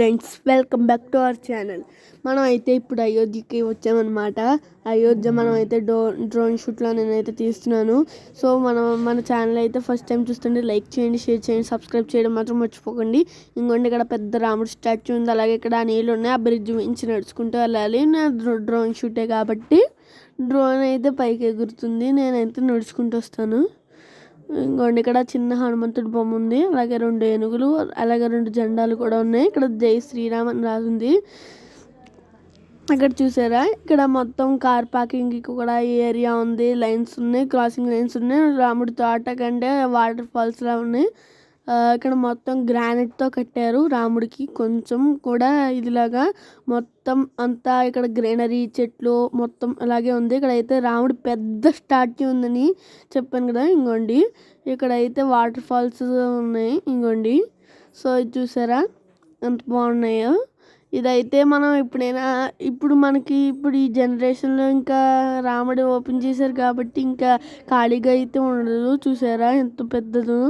Friends welcome back to our channel. మనం అయితే ఇప్పుడు అయోధ్యకి వచ్చామన్నమాట. అయోధ్య మనం అయితే డ్రో డ్రోన్ షూట్లో నేనైతే తీస్తున్నాను. సో మనం మన ఛానల్ అయితే ఫస్ట్ టైం చూస్తుంటే లైక్ చేయండి షేర్ చేయండి సబ్స్క్రైబ్ చేయడం మాత్రం మర్చిపోకండి. ఇంకోండి ఇక్కడ పెద్ద రాముడు స్టాచ్యూ ఉంది. అలాగే ఇక్కడ నీళ్ళు ఉన్నాయి. ఆ బ్రిడ్జ్ మించి నడుచుకుంటూ వెళ్ళాలి. నా డ్రోన్ షూటే కాబట్టి డ్రోన్ అయితే పైకి ఎగురుతుంది నేనైతే నడుచుకుంటూ వస్తాను. ఇంకోండి ఇక్కడ చిన్న హనుమంతుడి బొమ్మ ఉంది. అలాగే రెండు ఏనుగులు అలాగే రెండు జెండాలు కూడా ఉన్నాయి. ఇక్కడ జై శ్రీరామ్ అని రాసింది. ఇక్కడ చూసారా? ఇక్కడ మొత్తం కార్ పార్కింగ్ కూడా ఏరియా ఉంది. లైన్స్ ఉన్నాయి క్రాసింగ్ లైన్స్ ఉన్నాయి. రాముడి తోట కంటే వాటర్ ఫాల్స్ లా ఉన్నాయి. ఇక్కడ మొత్తం గ్రానైట్తో కట్టారు. రాముడికి కొంచెం కూడా ఇదిలాగా మొత్తం అంతా ఇక్కడ గ్రీనరీ చెట్లు మొత్తం అలాగే ఉంది. ఇక్కడ అయితే రాముడు పెద్ద స్టాట్యూ ఉందని చెప్పాను కదా. ఇంకోండి ఇక్కడ అయితే వాటర్ ఫాల్స్ ఉన్నాయి. ఇంకోండి సో ఇది చూసారా? ఎంత బాగున్నాయో. ఇదైతే మనం ఎప్పుడైనా ఇప్పుడు మనకి ఇప్పుడు ఈ జనరేషన్లో ఇంకా రాముడు ఓపెన్ చేశారు కాబట్టి ఇంకా ఖాళీగా అయితే ఉండదు. చూసారా? ఎంత పెద్దదో.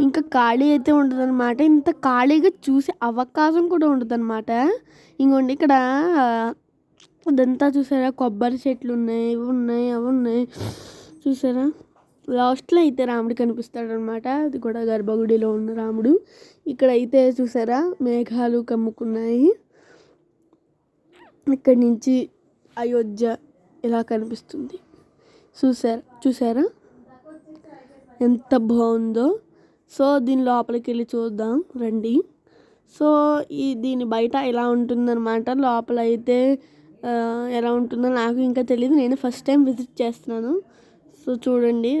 ఇంకా ఖాళీ అయితే ఉండదు అనమాట ఇంత ఖాళీగా చూసే అవకాశం కూడా ఉండదు అనమాట ఇంకోండి ఇక్కడ అదంతా చూసారా? కొబ్బరి చెట్లు ఉన్నాయి ఇవి ఉన్నాయి అవి ఉన్నాయి. చూసారా? లాస్ట్లో అయితే రాముడు కనిపిస్తాడు అనమాట అది కూడా గర్భగుడిలో ఉన్న రాముడు. ఇక్కడ అయితే చూసారా? మేఘాలు కమ్ముకున్నాయి. ఇక్కడి నుంచి అయోధ్య ఇలా కనిపిస్తుంది? చూసారా చూసారా ఎంత బాగుందో. సో దీని లోపలికి వెళ్ళి చూద్దాం రండి. సో ఈ దీని బయట ఎలా ఉంటుందన్నమాట. లోపల అయితే ఎలా ఉంటుందో నాకు ఇంకా తెలియదు నేను ఫస్ట్ టైం విజిట్ చేస్తున్నాను. సో చూడండి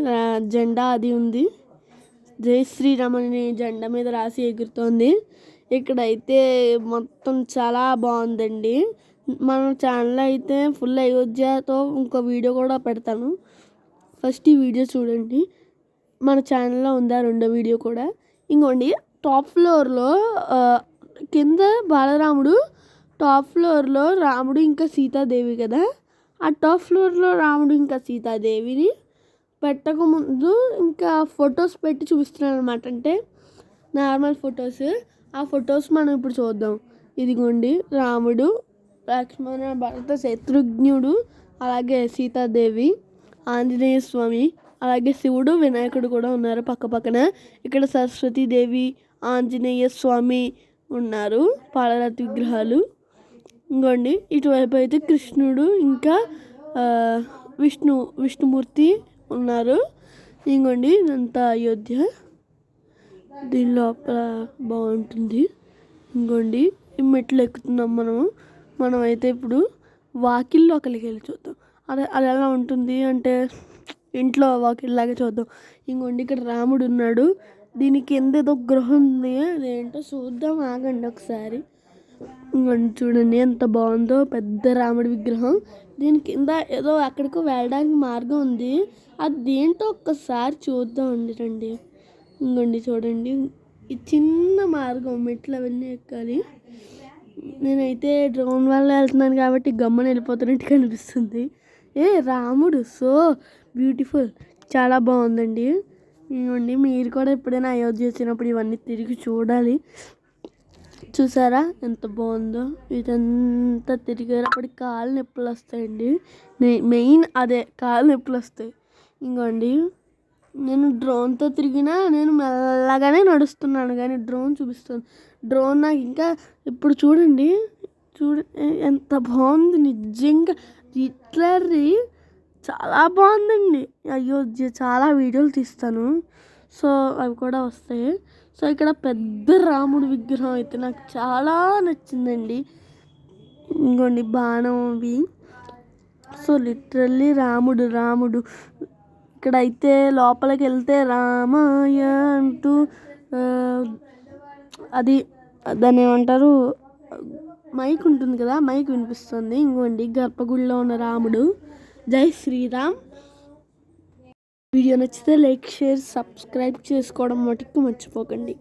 జెండా అది ఉంది. జై శ్రీరామ్ అని జెండా మీద రాసి ఎగురుతోంది. ఇక్కడైతే మొత్తం చాలా బాగుందండి. మన ఛానల్ అయితే ఫుల్ అయోధ్యతో ఇంకో వీడియో కూడా పెడతాను. ఫస్ట్ ఈ వీడియో చూడండి. మన ఛానల్లో ఉందా రెండో వీడియో కూడా. ఇంకోండి టాప్ ఫ్లోర్లో కింద బాలరాముడు టాప్ ఫ్లోర్లో రాముడు ఇంకా సీతాదేవి కదా. ఆ టాప్ ఫ్లోర్లో రాముడు ఇంకా సీతాదేవిని పెట్టకముందు ఇంకా ఫొటోస్ పెట్టి చూపిస్తున్నాను అనమాట అంటే నార్మల్ ఫొటోస్ ఆ ఫొటోస్ మనం ఇప్పుడు చూద్దాం. ఇదిగోండి రాముడు లక్ష్మణ భరత శత్రుఘ్నుడు అలాగే సీతాదేవి ఆంజనేయ స్వామి అలాగే శివుడు వినాయకుడు కూడా ఉన్నారు పక్క పక్కన. ఇక్కడ సరస్వతీదేవి ఆంజనేయ స్వామి ఉన్నారు పాలరాతి విగ్రహాలు. ఇంకోండి ఇటువైపు అయితే కృష్ణుడు ఇంకా విష్ణు విష్ణుమూర్తి ఉన్నారు. ఇంకోండి ఇదంతా అయోధ్య. దీని లోపల బాగుంటుంది. ఇంకోండి మెట్లు ఎక్కుతున్నాం మనము. మనమైతే ఇప్పుడు వాకిల్లోకి వెళ్ళి చూద్దాం. అదే అది ఎలా ఉంటుంది అంటే ఇంట్లో వాకిల్లాగా చూద్దాం. ఇంకోండి ఇక్కడ రాముడు ఉన్నాడు. దీని కింద ఏదో గ్రహం ఉంది అదేంటో చూద్దాం ఆగండి ఒకసారి. ఇంకోండి చూడండి ఎంత బాగుందో పెద్ద రాముడి విగ్రహం. దీని కింద ఏదో అక్కడికి వెళ్ళడానికి మార్గం ఉంది. అది దేంటో ఒక్కసారి చూద్దాం అండి రండి. ఇంకోండి చూడండి. ఈ చిన్న మార్గం మెట్లు అవన్నీ ఎక్కాలి. నేనైతే డ్రోన్ వల్ల వెళ్తున్నాను కాబట్టి గమ్మని వెళ్ళిపోతున్నట్టు కనిపిస్తుంది ఏ రాముడు సో బ్యూటిఫుల్. చాలా బాగుందండి. ఇవ్వండి మీరు కూడా ఎప్పుడైనా అయోధ్య వచ్చినప్పుడు ఇవన్నీ తిరిగి చూడాలి. చూసారా ఎంత బాగుందో? ఇదంతా తిరిగేటప్పుడు కాళ్ళు నొప్పులు వస్తాయండి. మెయిన్ అదే కాళ్ళు నొప్పులు వస్తాయి. ఇంకోండి నేను డ్రోన్తో తిరిగినా నేను మెల్లగానే నడుస్తున్నాను కానీ డ్రోన్ చూపిస్తాను డ్రోన్ నాకు ఇంకా ఇప్పుడు చూడండి చూడ ఎంత బాగుంది నిజంగా. హిట్లర్ది చాలా బాగుందండి. అయ్యో చాలా వీడియోలు తీస్తాను. సో అవి కూడా వస్తాయి. సో ఇక్కడ పెద్ద రాముడు విగ్రహం అయితే నాకు చాలా నచ్చిందండి. ఇంకోండి బాణం అవి. సో లిటరల్లీ రాముడు రాముడు. ఇక్కడ అయితే లోపలికి వెళ్తే రామాయ అంటూ అది దాన్ని ఏమంటారు? మైక్ ఉంటుంది కదా మైక్ వినిపిస్తుంది. ఇంకోండి గర్భగుడిలో ఉన్న రాముడు. జై శ్రీరామ్. వీడియో నచ్చితే లైక్ షేర్ సబ్స్క్రైబ్ చేసుకోవడం మటుకు మర్చిపోకండి.